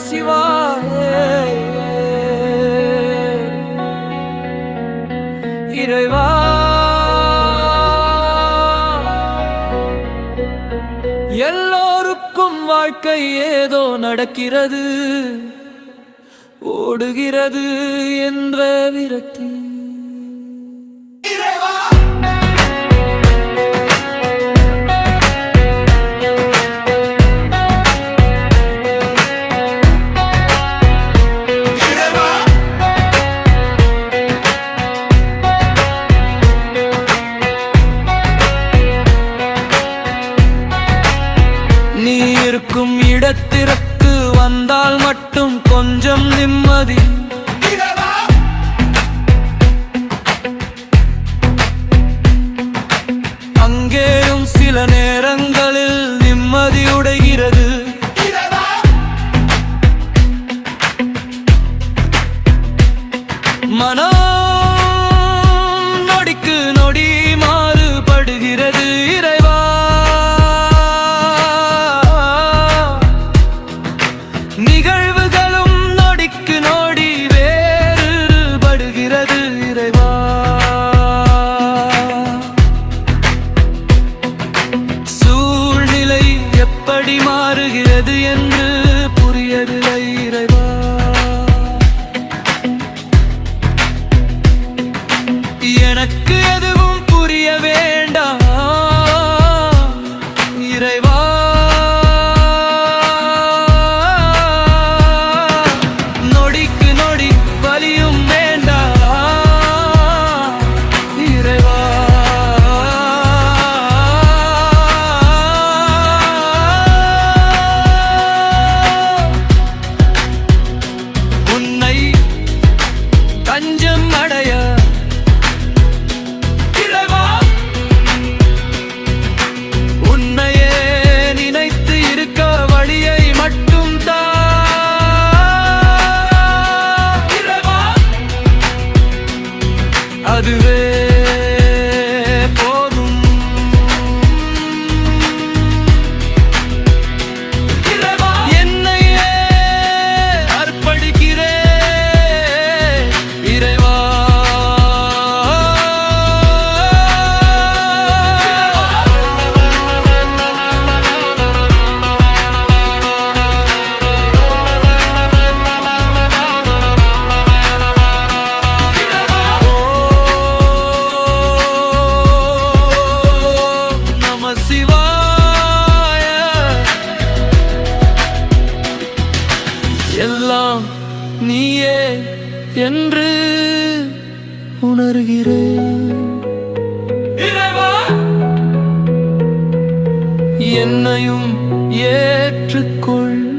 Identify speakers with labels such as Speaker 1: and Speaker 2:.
Speaker 1: சிவாய. இறைவா. எல்லோருக்கும் வாழ்க்கை ஏதோ நடக்கிறது ஓடுகிறது என்ற விரக்தி. இடத்திற்கு வந்தால் மட்டும் கொஞ்சம் நிம்மதி. அங்கேயும் சில நேரங்களில் நிம்மதி உடைகிறது. மனம் நிகழ்வுகளும் நொடிக்கு நொடி வேறுபடுகிறது இறைவா. சூழ்நிலை எப்படி மாறுகிறது என்று புரியவில்லை இறைவா. எனக்கு எது hadi ver எல்லாம் நீயே என்று உணர்கிறேன். என்னையும் ஏற்றுக்கொள்.